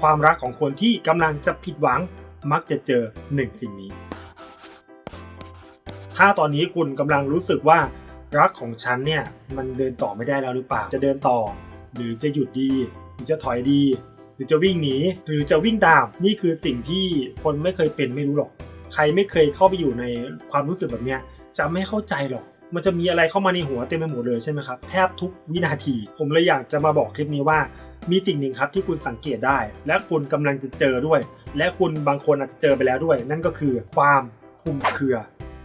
ความรักของคนที่กำลังจะผิดหวังมักจะเจอหนึ่งสิ่งนี้ ถ้าตอนนี้คุณกำลังรู้สึกว่ารักของฉันเนี่ยมันเดินต่อไม่ได้แล้วหรือเปล่า จะเดินต่อ หรือจะหยุดดี หรือจะถอยดี หรือจะวิ่งหนี หรือจะวิ่งตาม นี่คือสิ่งที่คนไม่เคยเป็นไม่รู้หรอก ใครไม่เคยเข้าไปอยู่ในความรู้สึกแบบเนี้ยจะไม่เข้าใจหรอก มันจะมีอะไรเข้ามาในหัวเต็มไปหมดเลยใช่ไหมครับแทบทุกวินาที ผมเลยอยากจะมาบอกคลิปนี้ว่ามีสิ่งหนึ่งครับที่คุณสังเกตได้ และคุณกำลังจะเจอด้วย และคุณบางคนอาจจะเจอไปแล้วด้วย นั่นก็คือความคลุมเครือ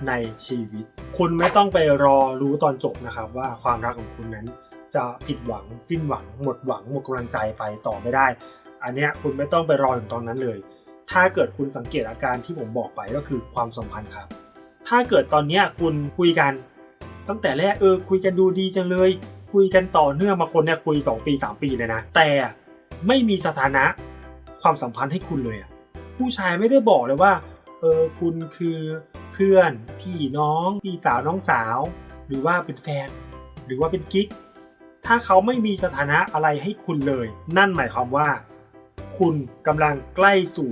ในชีวิต คุณไม่ต้องไปรอรู้ตอนจบนะครับ ว่าความรักของคุณนั้นจะผิดหวัง สิ้นหวัง หมดหวังหมดกำลังใจไปต่อไม่ได้ อันเนี้ยคุณไม่ต้องไปรอถึงตอนนั้นเลย ถ้าเกิดคุณสังเกตอาการที่ผมบอกไปก็คือความสัมพันธ์ครับ ถ้าเกิดตอนเนี้ยคุณคุยกัน ตั้งแต่แรกเออคุยกันดูดีจังเลย คุยกันต่อเนื่องมาคนเนี่ยคุย 2 ปี 3 ปีเลยนะ แต่ไม่มีสถานะความสัมพันธ์ให้คุณเลยอะผู้ชายไม่ได้บอกเลยว่าเออคุณคือเพื่อนพี่น้องพี่สาวน้องสาว หรือว่าเป็นแฟน หรือว่าเป็นกิ๊กถ้าเขาไม่มีสถานะอะไรให้คุณเลย นั่นหมายความว่า คุณกำลังใกล้สู่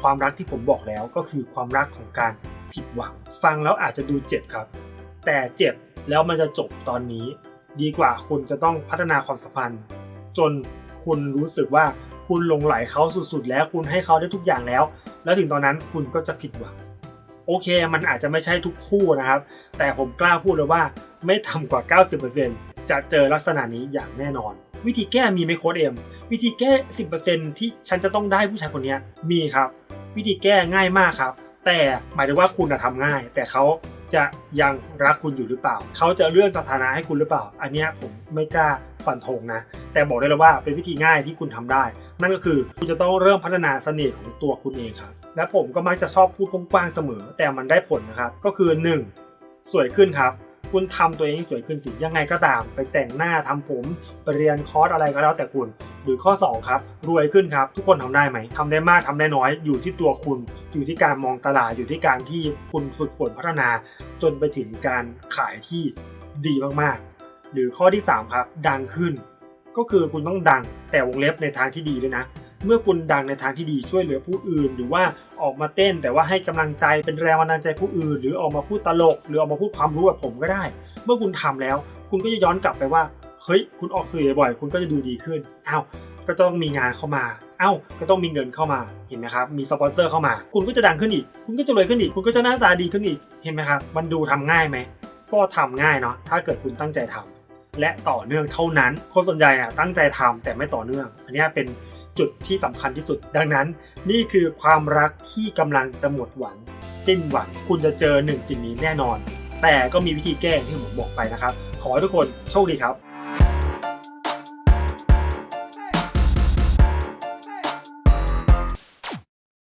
ความรักที่ผมบอกแล้วก็คือความรักของการผิดหวัง ฟังแล้วอาจจะดูเจ็บครับ แต่เจ็บ แล้วมันจะจบตอนนี้ ดีกว่าคุณจะต้องพัฒนาความสัมพันธ์ จนคุณรู้สึกว่าคุณหลงไหลเขาสุดๆ แล้วคุณให้เขาได้ทุกอย่างแล้ว แล้วถึงตอนนั้นคุณก็จะผิดหวังโอเค มันอาจจะไม่ใช่ทุกคู่นะครับ แต่ผมกล้าพูดเลยว่าไม่ต่ำกว่า 90%จะเจอลักษณะนี้อย่างแน่นอน วิธีแก้มีไหมโค้ดเอ็มวิธีแก้ 10%ที่ฉันจะต้องได้ผู้ชายคนนี้มีครับ วิธีแก้ง่ายมากครับ แต่หมายถึงว่าคุณอะทำง่าย แต่เขา จะยังรักคุณอยู่หรือเปล่า เขาจะเลื่อนสถานะให้คุณหรือเปล่า อันนี้ผมไม่กล้าฟันธงนะ แต่บอกได้เลยว่าเป็นวิธีง่ายที่คุณทำได้ นั่นก็คือคุณจะต้องเริ่มพัฒนาเสน่ห์ของตัวคุณเองครับ และผมก็มักจะชอบพูดกว้างๆเสมอ แต่มันได้ผลนะครับ ก็คือ 1. สวยขึ้นครับ คุณทำตัวเองให้สวยขึ้นสิยังไงก็ตาม ไปแต่งหน้าทำผมไปเรียนคอร์สอะไรก็แล้วแต่คุณ หรือข้อ 2 ครับ รวยขึ้นครับ ทุกคนทำได้ไหมทำได้มากทำได้น้อย อยู่ที่ตัวคุณ อยู่ที่การมองตลาดอยู่ที่การที่คุณฝึกฝนพัฒนา จนไปถึงการขายที่ดีมากๆ หรือข้อที่ 3 ครับ ดังขึ้น ก็คือคุณต้องดังแต่วงเล็บในทางที่ดีด้วยนะ เมื่อคุณดังในทางที่ดีช่วยเหลือผู้อื่น หรือว่าออกมาเต้นแต่ว่าให้กำลังใจเป็นแรงบันดาลใจผู้อื่น หรือออกมาพูดตลก หรือออกมาพูดความรู้แบบผมก็ได้ เมื่อคุณทำแล้ว คุณก็จะย้อนกลับไปว่าเฮ้ยคุณออกสื่อบ่อยคุณก็จะดูดีขึ้นอ้าวก็ต้องมีงานเข้ามา เอ้า ก็ต้องมีเงินเข้ามา เห็นไหมครับ มีสปอนเซอร์เข้ามา คุณก็จะดังขึ้นอีก คุณก็จะรวยขึ้นอีก คุณก็จะหน้าตาดีขึ้นอีก เห็นไหมครับ มันดูทำง่ายไหม ก็ทำง่ายเนาะ ถ้าเกิดคุณตั้งใจทำและต่อเนื่องเท่านั้น คนส่วนใหญ่อะตั้งใจทำแต่ไม่ต่อเนื่อง อันนี้เป็น จุดที่สำคัญที่สุด ดังนั้น นี่คือความรักที่กำลังจะหมดหวังสิ้นหวังคุณจะเจอหนึ่งสิ่งนี้แน่นอน แต่ก็มีวิธีแก้ที่ผมบอกไปนะครับ ขอให้ทุกคนโชคดีครับ